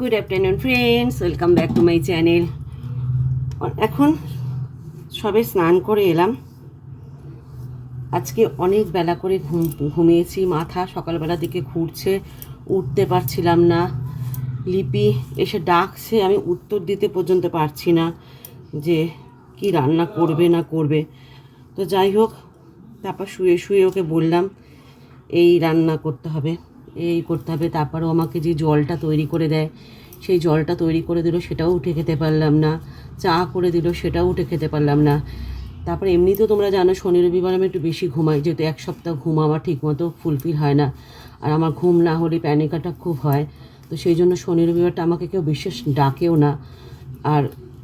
Good afternoon friends welcome back to my channel এখন সবে স্নান করে এলাম। আজকে অনেক বেলা করে ঘুম, ঘুমিয়েছি। মাথা সকালবেলা দিকে ঘুরছে, উঠতে পারছিলাম না। লিপি এসে ডাকছে, আমি উত্তর দিতে পর্যন্ত পারছি না যে কি রান্না করবে না করবে। তো যাই হোক, তারপর শুয়ে শুয়ে ওকে বললাম, এই রান্না করতে হবে। এই করতে হবে, তারপরও আমাকে যে জলটা তৈরি করে দেয়, সেই জলটা তৈরি করে দিল সেটাও উঠে খেতে পারলাম না, চা করে দিল সেটাও উঠে খেতে পারলাম না। তারপরে এমনিতেও তোমরা জানো শনি রবিবার আমি একটু বেশি ঘুমাই, যেহেতু এক সপ্তাহ ঘুম আমার ঠিকমতো ফুলফিল হয় না, আর আমার ঘুম না হলে প্যানিক অ্যাটাক খুব হয়, তো সেই জন্য শনি রবিবারটা আমাকে কেউ বিশেষ ডাকেও না, আর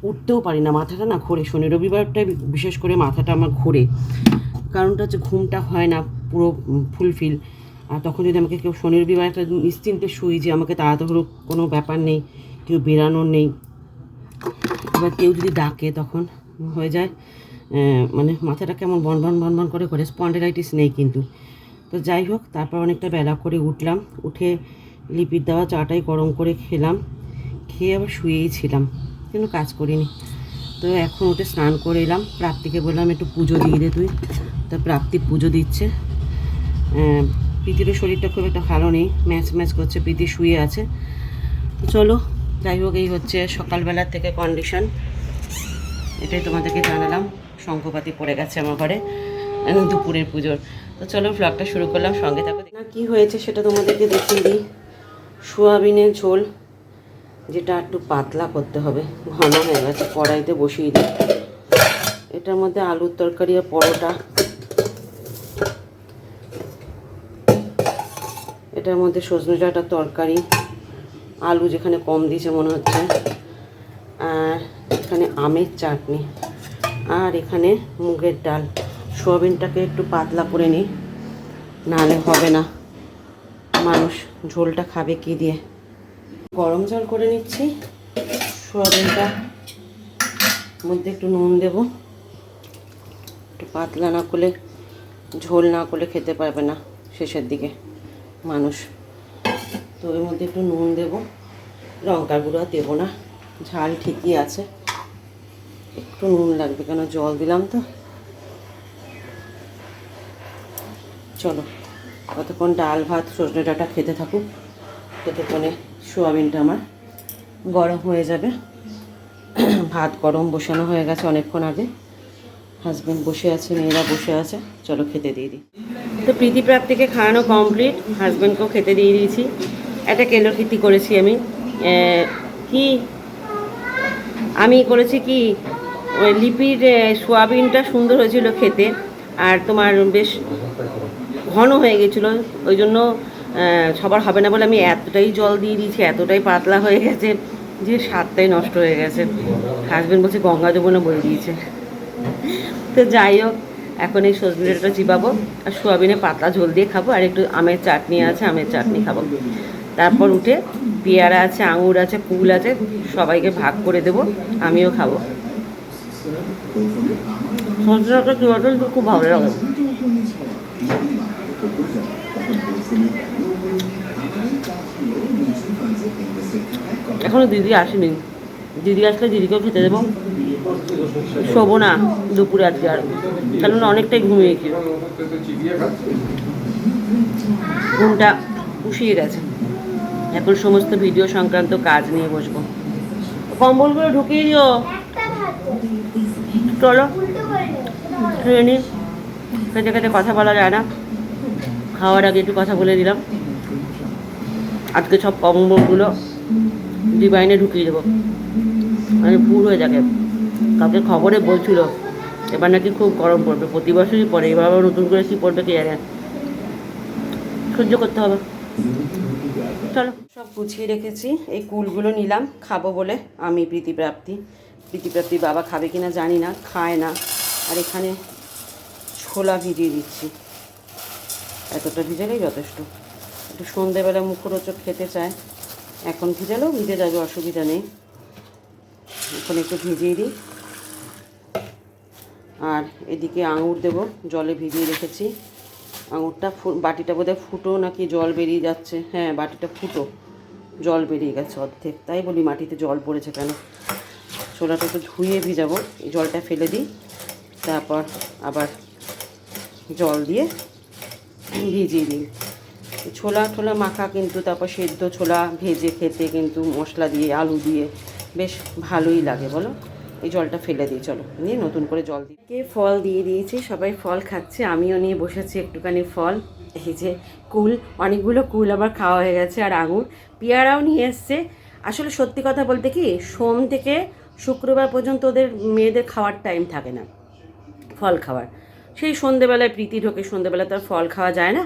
উঠতেও পারি না, মাথাটা না ঘোরে, শনি রবিবারটাই বিশেষ করে মাথাটা আমার ঘোরে। কারণটা হচ্ছে ঘুমটা হয় না পুরো ফুলফিল তখন যদি আমাকে কেউ শনি রবিবার একটা নিশ্চিন্তে শুই যে আমাকে তাড়াতাড়ি কোনো ব্যাপার নেই, কেউ বেরানোর নেই এবার কেউ যদি ডাকে তখন হয়ে যায় মানে মাথাটা কেমন বন বন বন বন করে করে স্পন্ডেলাইটিস নেই কিন্তু। তো যাই হোক, তারপর অনেকটা বেলা করে উঠলাম, উঠে লিপির দেওয়া চাটাই গরম করে খেলাম, খেয়ে আবার শুয়েই ছিলাম কিন্তু কাজ করিনি। তো এখন উঠে স্নান করে এলাম, প্রাপ্তিকে বললাম, একটু পুজো দিয়ে দে তুই। তো প্রাপ্তি পুজো দিচ্ছে প্রীতিরও শরীরটা খুব একটা ভালো নেই, ম্যাচ ম্যাচ করছে, প্রীতি শুয়ে আছে। চলো, যাই হোক, এই হচ্ছে সকালবেলার থেকে কন্ডিশন এটাই তোমাদেরকে জানালাম, শঙ্খপাতি পড়ে গেছে আমার ঘরে দুপুরের পুজোর। তো চলো ব্লগটা শুরু করলাম, সঙ্গে থাকো। না কি হয়েছে, সেটা তোমাদেরকে দেখিয়ে দিই। সোয়াবিনের ঝোল, যেটা একটু পাতলা করতে হবে, ঘন হয়ে গেছে, কড়াইতে বসিয়ে দিই। এটার মধ্যে আলুর তরকারি আর পরোটা। এটার মধ্যে সজনে ডাঁটার তরকারি, আলু যেখানে কম দিয়েছে মনে হচ্ছে, আর এখানে আমের চাটনি, আর এখানে মুগের ডাল। সোয়াবিনটাকে একটু পাতলা করে নিই নাহলে হবে না। মানুষ ঝোলটা খাবে কি দিয়ে? গরম জল করে নিচ্ছি, সোয়াবিনটা মধ্যে একটু নুন দেব। একটু পাতলা না করলে, ঝোল না করলে খেতে পারবে না শেষের দিকে। মানুষ। তো এর মধ্যে একটু নুন দেব, লঙ্কার গুঁড়ো আর দেবো না, ঝাল ঠিকই আছে। একটু নুন লাগবে কেন? জল দিলাম তো। চলো, কতক্ষণ ডাল ভাত সজনে ডাঁটা খেতে থাকুক, ততক্ষণে সোয়াবিনটা আমার গরম হয়ে যাবে। ভাত গরম বসানো হয়ে গেছে অনেকক্ষণ আগে। হাজব্যান্ড বসে আছে, মেয়েরা বসে আছে। চলো খেতে দিয়ে দিই। তো প্রীতি প্রাপ্তিকে খাওয়ানো কমপ্লিট হাজব্যান্ডকেও খেতে দিয়ে দিয়েছি। একটা কেলোকৃতি করেছি আমি। কি? আমি করেছি কি? ওই লিপির সোয়াবিনটা সুন্দর হয়েছিল খেতে, আর তোমার বেশ ঘন হয়ে গেছিল। ওই জন্য সবার হবে না বলে আমি এতটাই জল দিয়ে দিয়েছি, এতটাই পাতলা হয়ে গেছে যে স্বাদটাই নষ্ট হয়ে গেছে। হাজব্যান্ড বলছে, গঙ্গা যমুনা বই দিয়েছে। তো যাই হোক এখন এই সজনেটা চিবাবো আর সোয়াবিনে পাতলা ঝোল দিয়ে খাব আর একটু আমের চাটনি আছে, আমের চাটনি খাব। তারপর উঠে পেয়ারা আছে, আঙুর আছে, কুল আছে, সবাইকে ভাগ করে দেবো, আমিও খাব। সজনেটা চিবাতে তো খুব ভালো লাগে। এখনও দিদি আসেনি। দিদি আসলে দিদিকেও খেতে দেবো। শোবো না দুপুরে আজকে আর। কারণ অনেকটাই ঘুমিয়েছি ঘুমটা পুষিয়ে গেছে। এখন সমস্ত ভিডিও সংক্রান্ত কাজ নিয়ে বসবো। কম্বলগুলো ঢুকিয়ে দিও। চলো। ট্রেনে খেতে খেতে কথা বলা যায় না। খাওয়ার আগে একটু কথা বলে দিলাম আজকে সব কম্বলগুলো ডিবাইনে ঢুকিয়ে দেবো। মানে পুর হয়ে যাবে। কাউকে খবরে বলছিল, এবার নাকি খুব গরম পড়বে, প্রতি বছরই পড়ে, এবার আবার নতুন করে কী পড়বে কে জানে। সহ্য করতে হবে। চলো। সব গুছিয়ে রেখেছি, এই কুলগুলো নিলাম, খাব বলে আমি প্রীতিপ্রাপ্তি। প্রীতিপ্রাপ্তি বাবা খাবে কিনা জানি না, খায় না। আর এখানে ছোলা ভিজিয়ে দিচ্ছি। এতটা ভিজালেই যথেষ্ট। একটু সন্ধেবেলা মুখরোচক খেতে চায়। এখন ভিজালেও ভিজে যাবে, অসুবিধা নেই। এখন একটু ভিজিয়ে দিই। আর এদিকে আঙুর দেবো, জলে ভিজিয়ে রেখেছি। আঙুরটা বাটিটা বোধহয় ফুটো নাকি জল বেরিয়ে যাচ্ছে? হ্যাঁ বাটিটা ফুটো। জল বেরিয়ে গেছে অর্ধেক। তাই বলি মাটিতে জল পড়েছে কেন? ছোলাটা একটু ধুয়ে ভিজাবো এই জলটা ফেলে দিই। তারপর আবার জল দিয়ে ভিজিয়ে দিই। ছোলা ছোলা মাখা কিন্তু, তারপর সেদ্ধ ছোলা ভেজে খেতে কিন্তু মশলা দিয়ে, আলু দিয়ে বেশ ভালোই লাগে, বলো? এই জলটা ফেলে দিই, চলো। নিয়ে নতুন করে জল দিই কে ফল দিয়ে দিয়েছি, সবাই ফল খাচ্ছে, আমিও নিয়ে বসেছি একটুখানি ফল। এই যে কুল, অনেকগুলো কুল আমার খাওয়া হয়ে গেছে আর আঙুর। পেয়ারাও নিয়ে এসছে। আসলে সত্যি কথা বলতে কি, সোম থেকে শুক্রবার পর্যন্ত ওদের মেয়েদের খাওয়ার টাইম থাকে না, ফল খাওয়ার। সেই সন্ধেবেলায় প্রীতি ঢোকে, সন্ধেবেলায় তার ফল খাওয়া যায় না।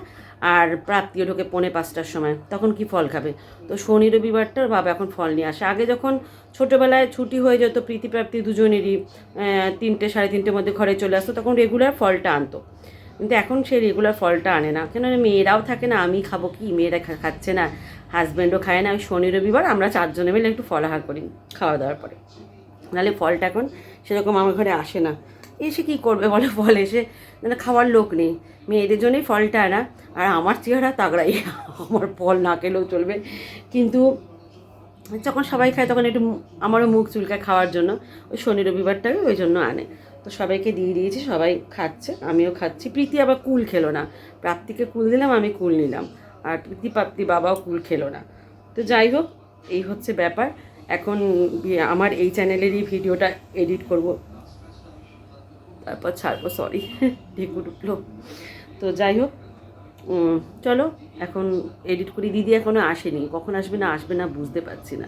আর প্রাপ্তিও ঢোকে পৌনে পাঁচটার সময়। তখন কি ফল খাবে? তো শনি রবিবারটা বাবা এখন ফল নিয়ে আসে। আগে যখন ছোটোবেলায় ছুটি হয়ে যেত, প্রীতি প্রাপ্তি দুজনেরই তিনটে, সাড়ে তিনটের মধ্যে ঘরে চলে আসতো, তখন রেগুলার ফলটা আনতো। কিন্তু এখন সে রেগুলার ফলটা আনে না। কেন মেয়েরাও থাকে না, আমি খাব কি? মেয়েরা খাচ্ছে না হাজব্যান্ডও খায় না। ওই শনি রবিবার আমরা চারজনে মিলে একটু ফলাহার করি, খাওয়া দাওয়ার পরে। নাহলে ফলটা এখন সেরকম আমার ঘরে আসে না। এসে কি করবে বলে ফল এসে মানে খাওয়ার লোক নেই। মেয়েদের জন্যই ফলটা আনা। আর আমার চেহারা তাগড়াই। আমার ফল না খেলেও চলবে। কিন্তু যখন সবাই খায় তখন একটু আমারও মুখ চুলকায় খাওয়ার জন্য। ওই শনি রবিবারটাকে ওই জন্য আনে। তো সবাইকে দিয়ে দিয়েছি, সবাই খাচ্ছে, আমিও খাচ্ছি। প্রীতি আবার কুল খেলো না। প্রাপ্তিকে কুল দিলাম, আমি কুল নিলাম। আর প্রীতি প্রাপ্তি বাবাও কুল খেলো না। তো যাই হোক, এই হচ্ছে ব্যাপার। এখন আমার এই চ্যানেলেরই ভিডিওটা এডিট করব। তারপর ছাড়বো সরি ঢেকুর উঠল। তো যাই হোক চলো, এখন এডিট করি। দিদি এখনও আসেনি। কখন আসবে না আসবে না বুঝতে পারছি না।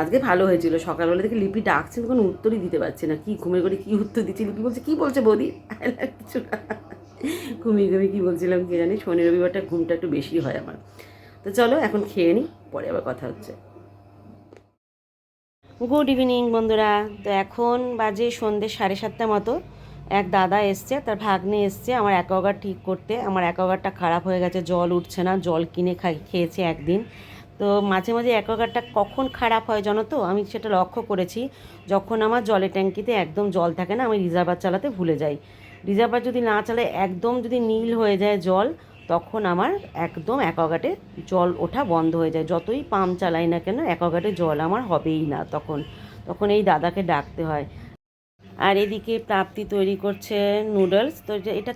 আজকে ভালো হয়েছিল। সকালবেলা থেকে লিপি ডাকছে কোনো উত্তরই দিতে পারছি না। কি ঘুমিয়ে করে কি উত্তর দিচ্ছি? লিপি বলছে, কি বলছে বৌদি? কিছু না। ঘুমিয়ে ঘুমিয়ে কী বলছিলাম কে জানি? শনি, রবিবারটা ঘুমটা একটু বেশি হয় আমার। তো চলো, এখন খেয়ে নিই পরে আবার কথা হচ্ছে। গুড ইভিনিং বন্ধুরা। তো এখন বাজে সন্ধ্যে সাড়ে সাতটা মতো। এক দাদা এসছে, তার ভাগ্নে এসছে, আমার অ্যাকোয়াগার্ড ঠিক করতে, আমার অ্যাকোয়াগার্ডটা খারাপ হয়ে গেছে, জল উঠছে না, জল কিনে খাই, খেয়েছে একদিন। তো মাঝে মাঝে অ্যাকোয়াগার্ডটা কখন খারাপ হয় জানো তো? আমি সেটা লক্ষ্য করেছি, যখন আমার জলের ট্যাঙ্কিতে একদম জল থাকে না, আমি রিজার্ভার চালাতে ভুলে যাই। রিজার্ভার যদি না চালায়, একদম যদি নীল হয়ে যায় জল, তখন আমার একদম অ্যাকোয়াগার্ডে জল ওঠা বন্ধ হয়ে যায়। যতই পাম্প চালাই না কেন অ্যাকোয়াগার্ডে জল আমার হবেই না তখন। তখন এই দাদাকে ডাকতে হয় আর এদিকে প্রাপ্তি তৈরি করছে নুডলস তো এটা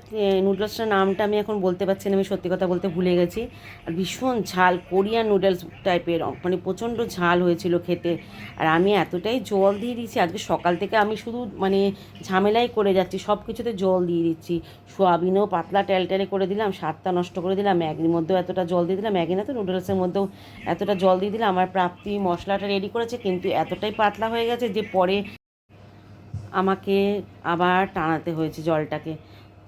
নুডলসটার নামটা আমি এখন বলতে পারছি না, আমি সত্যি কথা বলতে ভুলে গেছি। আর ভীষণ ঝাল, কোরিয়ান নুডলস টাইপের মানে প্রচণ্ড ঝাল হয়েছিল খেতে। আর আমি এতটাই জল দিয়ে দিচ্ছি আজকে সকাল থেকে আমি শুধু মানে ঝামেলাই করে যাচ্ছি সব কিছুতে জল দিয়ে দিচ্ছি। সোয়াবিনও পাতলা টেলটেলে করে দিলাম, স্বাদটা নষ্ট করে দিলাম, ম্যাগির মধ্যেও এতটা জল দিয়ে দিলাম, ম্যাগি না তো নুডলসের মধ্যেও এতটা জল দিয়ে দিলাম। আমার প্রাপ্তি মশলাটা রেডি করেছে, কিন্তু এতটাই পাতলা হয়ে গেছে যে পরে আমাকে আবার টানাতে হয়েছে জলটাকে।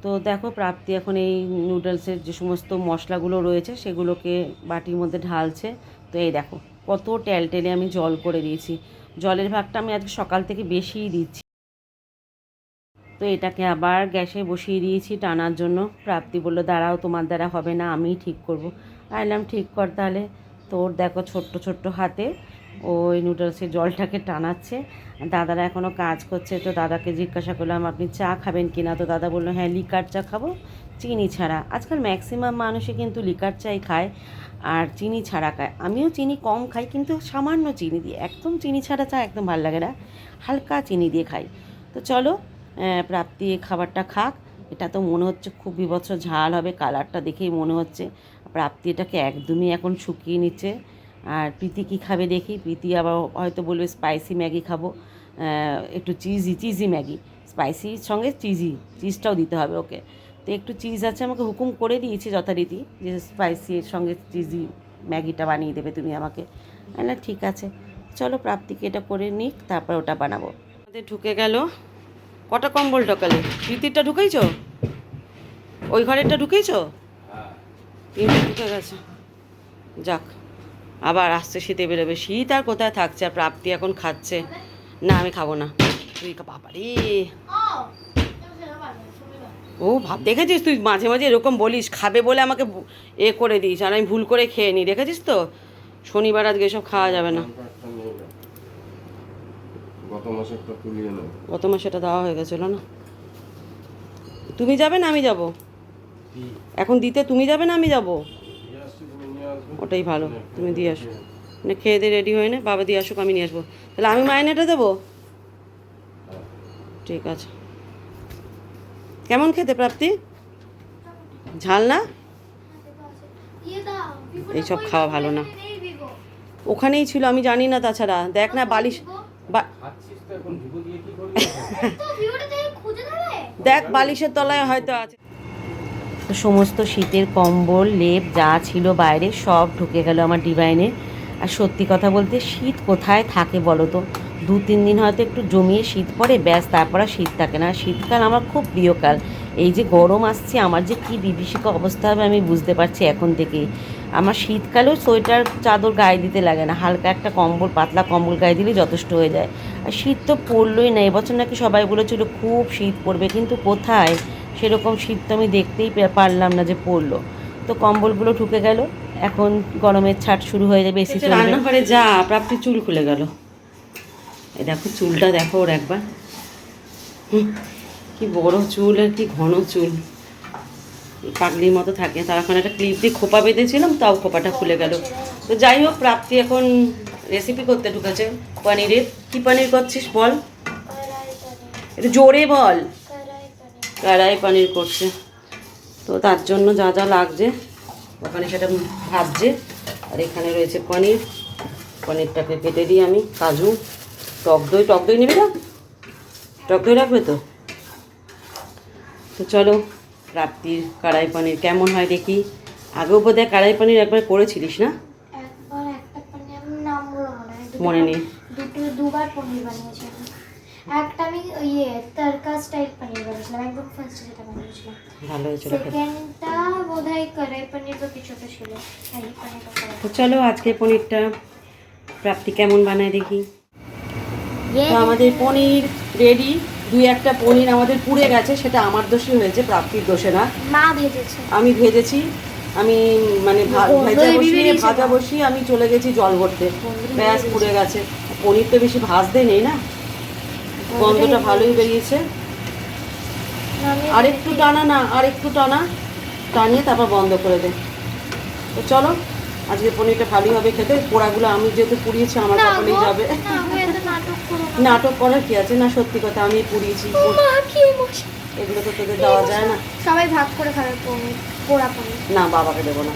তো দেখো প্রাপ্তি এখন এই নুডলসের যে সমস্ত মশলাগুলো রয়েছে সেগুলোকে বাটির মধ্যে ঢালছে। তো এই দেখো, কত টেলটেলে আমি জল করে দিয়েছি। জলের ভাগটা আমি আজকে সকাল থেকে বেশিই দিচ্ছি। তো এটাকে আবার গ্যাসে বসিয়ে দিয়েছি টানার জন্য। প্রাপ্তি বলল, দাঁড়াও, তোমার দ্বারা হবে না, আমিই ঠিক করব। আইলাম ঠিক কর তাহলে। তোর দেখো ছোট্ট ছোট্ট হাতে ওই নুডলসের জলটাকে টানাচ্ছে। দাদারা এখনও কাজ করছে, তো দাদাকে জিজ্ঞাসা করলাম, আপনি চা খাবেন কি না তো দাদা বলল হ্যাঁ লিকার চা খাব, চিনি ছাড়া। আজকাল ম্যাক্সিমাম মানুষই কিন্তু লিকার চাই খায় আর চিনি ছাড়া খায়। আমিও চিনি কম খাই, কিন্তু সামান্য চিনি দিয়ে, একদম চিনি ছাড়া চা একদম ভালো লাগে না। হালকা চিনি দিয়ে খাই। তো চলো প্রাপ্তি খাবারটা খাক। এটা তো মনে হচ্ছে খুব বিভৎস ঝাল হবে, কালারটা দেখেই মনে হচ্ছে। প্রাপ্তি এটাকে একদমই এখন শুকিয়ে নিচ্ছে। আর প্রীতি কী খাবে দেখি। প্রীতি আবার হয়তো বলবে স্পাইসি ম্যাগি খাব। একটু চিজি চিজি ম্যাগি। স্পাইসির সঙ্গে চিজি চিজটাও দিতে হবে ওকে। তো একটু চিজ আছে আমাকে হুকুম করে দিয়েছি যথারীতি যে স্পাইসির সঙ্গে চিজি ম্যাগিটা বানিয়ে দেবে তুমি আমাকে। আমি বললাম, ঠিক আছে চলো প্রাপ্তিকে এটা করে নিক তারপর ওটা বানাবো। আমাদের ঢুকে গেল কটা কম্বল ঢোকালে প্রীতিরটা ঢুকেইছো? ওই ঘরেরটা ঢুকেইছো? তিনটে ঢুকে গেছে। যাক। আবার আসছে শীতে বেরোবে। শীত আর কোথায় থাকছে? আর প্রাপ্তি এখন খাচ্ছে। না আমি খাব না। তুই বাবারে। ও ভাব দেখেছিস তুই মাঝে মাঝে এরকম বলিস খাবে বলে আমাকে এ করে দিস আর আমি ভুল করে খেয়ে নিই। দেখেছিস তো? শনিবার আজকে এসব খাওয়া যাবে না। গত মাসে এটা দেওয়া হয়ে গেছিল না? তুমি যাবে না আমি যাব? এখন দিতে তুমি যাবে না আমি যাব দিয়ে আসছি তুমি নিয়ে আসবে ওটাই ভালো তুমি দিয়ে আসো। না খেয়ে দিয়ে রেডি হয়ে নে বাবা দিয়ে আসুক আমি নিয়ে আসব। তাহলে আমি মাইনেটা দেবো? ঠিক আছে। কেমন খেতে প্রাপ্তি? ঝাল না? এইসব খাওয়া ভালো না। ওখানেই ছিল আমি জানি না তাছাড়া। দেখ না বালিশ দেখ বালিশের তলায় হয়তো আছে। সমস্ত শীতের কম্বল, লেপ, যা ছিল বাইরে, সব ঢুকে গেল আমার ডিভাইনে আর সত্যি কথা বলতে, শীত কোথায় থাকে বলো তো? দু, তিন দিন হয়তো একটু জমিয়ে শীত পড়ে, ব্যাস, তারপর আর শীত থাকে না। শীতকাল আমার খুব প্রিয় কাল। এই যে গরম আসছে, আমার যে কী বিভীষিকা অবস্থা হবে আমি বুঝতে পারছি এখন থেকেই। আমার শীতকালেও সোয়েটার, চাদর গায়ে দিতে লাগে না। হালকা একটা কম্বল, পাতলা কম্বল গায়ে দিলে যথেষ্ট হয়ে যায়। আর শীত তো পড়লোই না। এবছর নাকি সবাই বলেছিল, খুব শীত পড়বে। কিন্তু কোথায়? সেরকম শীত তো আমি দেখতেই পারলাম না যে পড়ল। তো কম্বলগুলো ঢুকে গেল এখন গরমের ছাট শুরু হয়ে যাবে এসি রান্নাঘরে যা প্রাপ্তি চুল খুলে গেল। এই দেখো চুলটা দেখো ওর একবার। কি বড় চুল আর কি ঘন চুল। পাগলির মতো থাকে। তার এখন একটা ক্লিপ দিয়ে খোপা বেঁধেছিলাম তাও খোপাটা খুলে গেল। তো যাই হোক প্রাপ্তি এখন রেসিপি করতে ঢুকেছে। পনিরের। কি পনির করছিস বল? একটু জোরে বল। কড়াই পনির করছে। তো তার জন্য যা যা লাগছে ওখানে সেটা ভাজছে। আর এখানে রয়েছে পনির। পনিরটাকে কেটে দিই আমি কাজু টক দই। টক দই নিবি না? টক দই রাখবে তো? তো চলো রাত্রির কড়াই পনির কেমন হয় দেখি। আগেও বোধহয় কড়াই পনির একবার করেছিলিস না? মনে হয় নেই দুবার পনির বানিয়েছি। একটা আমি ইয়ে তরকা স্টাইল পনির বানিয়েছিলাম একদম ফার্স্ট যেটা বানিয়েছিলাম। ভালো হয়েছিল সেকেন্ডটা বোধ হয় কড়াই পনির বা কিছু তো ছিল তো চলো আজকে পনিরটা প্রাপ্তি কেমন বানায় দেখি। তো আমাদের পনির রেডি দুই একটা পনির আমাদের পুড়ে গেছে সেটা আমার দোষই হয়েছে প্রাপ্তির দোষে না। মা ভেজেছে। আমি ভেজেছি আমি মানে ভেজা বসিয়ে ভাজা বসিয়ে আমি চলে গেছি জল ভরতে। ব্যাস পুড়ে গেছে। পনির তো বেশি ভাজতে নেই না? গন্ধটা ভালোই বেরিয়েছে। আর একটু টানা না আর একটু টানা টানিয়ে তারপর বন্ধ করে দে। তো চলো আজকে পনিরটা ভালোই হবে খেতে। পোড়াগুলো আমি যেহেতু পুড়িয়েছি আমার না যাবে। নাটক। করার কি আছে? না সত্যি কথা আমি পুড়িয়েছি। এগুলো তো তোদের দেওয়া যায় না। সবাই ভাগ করে খাবে পোড়া না বাবাকে দেবো না।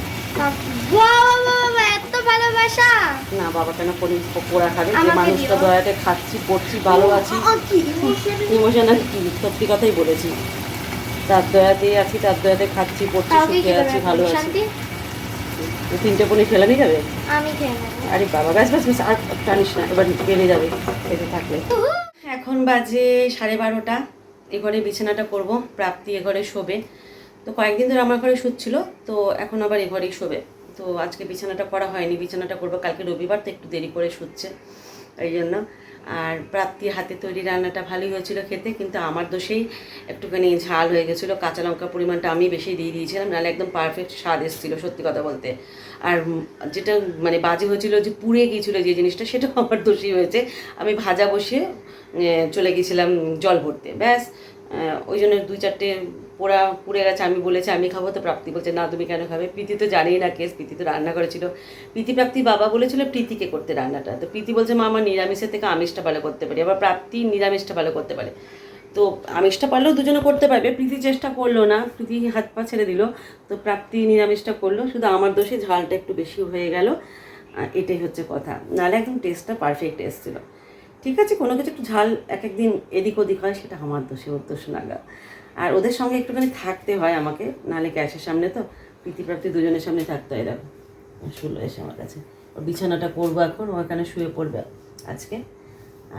না বাবা কেন পোড়া খাবে? যে মানুষটা দয়াতে খাচ্ছি পড়ছি ভালো আছি। আ, কি? emotion। ইমোশনাল কি? সত্যি কথাই বলেছি। তার দয়াতেই আছি তার দয়াতে খাচ্ছি পড়ছি সুখে আছি ভালো আছি। তিনটে পনির খেলা নিয়ে যাবে? আমি আরে বাবা ব্যাস ব্যাস ব্যাস আর টানিস না এবার বেড়ে যাবে খেতে থাকলে। এখন বাজে সাড়ে বারোটা এ ঘরে বিছানাটা করব প্রাপ্তি এ ঘরে শোবে। তো কয়েকদিন ধরে আমার ঘরে শুচ্ছিল তো এখন আবার এ ঘরেই শোবে। তো আজকে বিছানাটা করা হয়নি, বিছানাটা করব। কালকে রবিবার তো একটু দেরি করে শুচ্ছে, এই জন্য। আর প্রাপ্তির হাতে তৈরি রান্নাটা ভালোই হয়েছিল খেতে, কিন্তু আমার দোষেই একটুখানি ঝাল হয়ে গেছিল। কাঁচা লঙ্কার পরিমাণটা আমি বেশি দিয়ে দিয়েছিলাম, নাহলে একদম পারফেক্ট স্বাদ এসেছিল, সত্যি কথা বলতে। আর যেটা মানে বাজে হয়েছিল যে পুড়ে গিয়েছিল যে জিনিসটা, সেটাও আমার দোষই হয়েছে। আমি ভাজা বসিয়ে চলে গেছিলাম জল ভরতে। ব্যাস ওই জন্য দুই চারটে পোড়া পুড়ে গেছে, আমি বলেছি, আমি খাব। তো প্রাপ্তি বলছে, না, তুমি কেন খাবে? প্রীতি তো জানেই না কেস, প্রীতি তো রান্না করেছিল। প্রীতি প্রাপ্তি বাবা বলেছিল প্রীতিকে করতে রান্নাটা। তো প্রীতি বলছে, মা, আমার নিরামিষের থেকে আমিষটা ভালো করতে পারি। আবার প্রাপ্তি নিরামিষটা ভালো করতে পারে। তো আমিষটা পারলেও দুজনে করতে পারবে। প্রীতি চেষ্টা করল না, প্রীতি হাত পা ছেড়ে দিল। তো প্রাপ্তি নিরামিষটা করল, শুধু আমার দোষে ঝালটা একটু বেশি হয়ে গেল। এটাই হচ্ছে কথা। নাহলে একদম টেস্টটা পারফেক্ট এসেছিল। ঠিক আছে, কোনো কিছু একটু ঝাল এক একদিন এদিক ওদিক হয়, সেটা আমার দোষে ওর দোষ নাগা আর ওদের সঙ্গে একটুখানি থাকতে হয় আমাকে নাহলে গ্যাসের সামনে তো? প্রীতিপ্রাপ্তি দুজনের সামনে থাকতে হয়, দেখো। শুলো এসে আমার কাছে। ওর বিছানাটা করব এখন, ও এখানে শুয়ে পড়বে আজকে।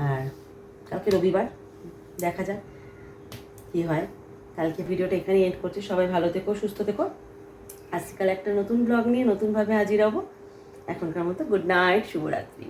আর কালকে রবিবার, দেখা যাক কী হয়। কালকে ভিডিওটা এখানে এন্ড করছি। সবাই ভালো থেকো, সুস্থ থেকো। আজকাল একটা নতুন ব্লগ নিয়ে নতুনভাবে হাজির হব। এখনকার মতো গুড নাইট শুভরাত্রি।